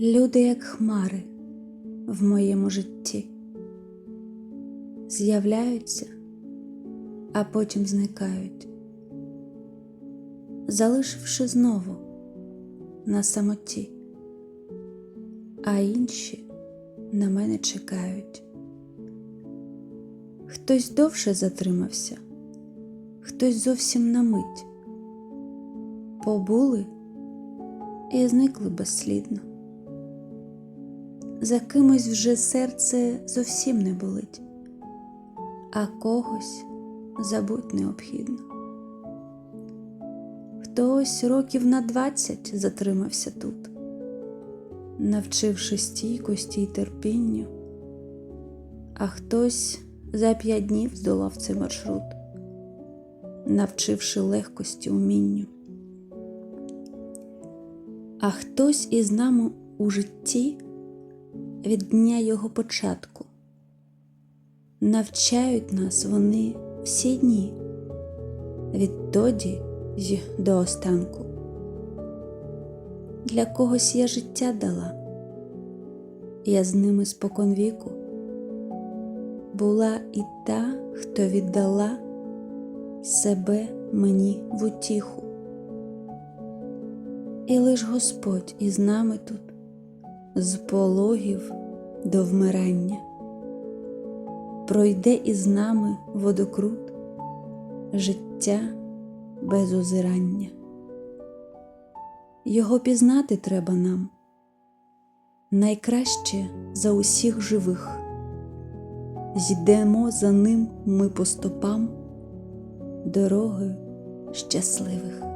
Люди, як хмари в моєму житті, з'являються, а потім зникають, залишивши знову на самоті, а інші на мене чекають. Хтось довше затримався, хтось зовсім на мить, побули і зникли безслідно. За кимось вже серце зовсім не болить, а когось забуть необхідно. Хтось років на двадцять затримався тут, навчивши стійкості й терпінню, а хтось за п'ять днів здолав цей маршрут, навчивши легкості умінню. А хтось із нами у житті від дня його початку. Навчають нас вони всі дні, відтоді й до останку. Для когось я життя дала, я з ними споконвіку. Була і та, хто віддала себе мені в утіху. І лиш Господь із нами тут з пологів до вмирання, пройде із нами водокрут життя без озирання. Його пізнати треба нам найкраще за усіх живих, Йдемо за ним ми по стопам дорогою щасливих.